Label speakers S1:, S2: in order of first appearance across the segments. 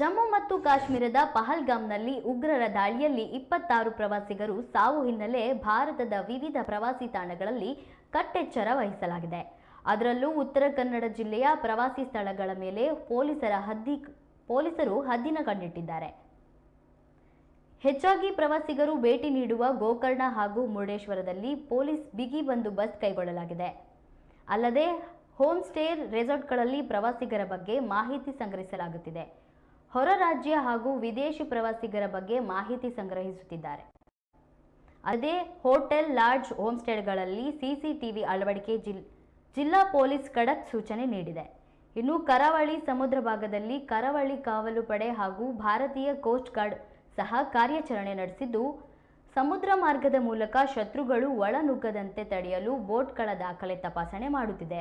S1: ಜಮ್ಮು ಮತ್ತು ಕಾಶ್ಮೀರದ ಪಹಲ್ಗಾಮ್ನಲ್ಲಿ ಉಗ್ರರ ದಾಳಿಯಲ್ಲಿ ಇಪ್ಪತ್ತಾರು ಪ್ರವಾಸಿಗರು ಸಾವು ಹಿನ್ನೆಲೆ ಭಾರತದ ವಿವಿಧ ಪ್ರವಾಸಿ ತಾಣಗಳಲ್ಲಿ ಕಟ್ಟೆಚ್ಚರ ವಹಿಸಲಾಗಿದೆ. ಅದರಲ್ಲೂ ಉತ್ತರ ಕನ್ನಡ ಜಿಲ್ಲೆಯ ಪ್ರವಾಸಿ ಸ್ಥಳಗಳ ಮೇಲೆ ಪೊಲೀಸರ ಹದ್ದಿ ಪೊಲೀಸರು ಹದ್ದಿನ ಕಣ್ಣಿಟ್ಟಿದ್ದಾರೆ. ಹೆಚ್ಚಾಗಿ ಪ್ರವಾಸಿಗರು ಭೇಟಿ ನೀಡುವ ಗೋಕರ್ಣ ಹಾಗೂ ಮುರುಡೇಶ್ವರದಲ್ಲಿ ಪೊಲೀಸ್ ಬಿಗಿ ಬಂದು ಬಸ್ ಕೈಗೊಳ್ಳಲಾಗಿದೆ. ಅಲ್ಲದೆ ಹೋಮ್ ಸ್ಟೇ ರೆಸಾರ್ಟ್ಗಳಲ್ಲಿ ಪ್ರವಾಸಿಗರ ಬಗ್ಗೆ ಮಾಹಿತಿ ಸಂಗ್ರಹಿಸಲಾಗುತ್ತಿದೆ. ಹೊರ ರಾಜ್ಯ ಹಾಗೂ ವಿದೇಶಿ ಪ್ರವಾಸಿಗರ ಬಗ್ಗೆ ಮಾಹಿತಿ ಸಂಗ್ರಹಿಸುತ್ತಿದ್ದಾರೆ. ಅದೇ ಹೋಟೆಲ್, ಲಾಡ್ಜ್ ಹೋಮ್ ಸ್ಟೇಗಳಲ್ಲಿ ಸಿಸಿಟಿವಿ ಅಳವಡಿಕೆ ಜಿಲ್, ಜಿಲ್ಲಾ ಪೊಲೀಸ್ ಖಡಕ್ ಸೂಚನೆ ನೀಡಿದೆ. ಇನ್ನು ಕರಾವಳಿ ಸಮುದ್ರ ಭಾಗದಲ್ಲಿ ಕರಾವಳಿ ಕಾವಲು ಪಡೆ ಹಾಗೂ ಭಾರತೀಯ ಕೋಸ್ಟ್ ಗಾರ್ಡ್ ಸಹ ಕಾರ್ಯಾಚರಣೆ ನಡೆಸಿದ್ದು, ಸಮುದ್ರ ಮಾರ್ಗದ ಮೂಲಕ ಶತ್ರುಗಳು ಒಳನುಗ್ಗದಂತೆ ತಡೆಯಲು ಬೋಟ್ಗಳ ದಾಖಲೆ ತಪಾಸಣೆ ಮಾಡುತ್ತಿದೆ.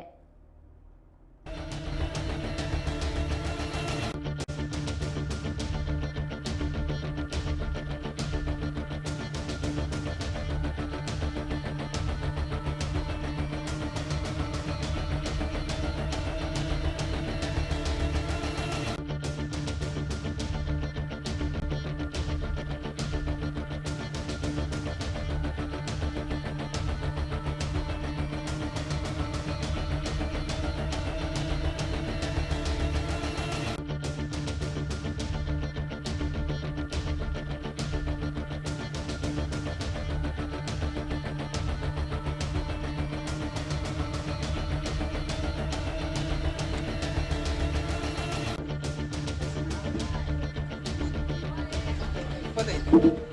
S1: こい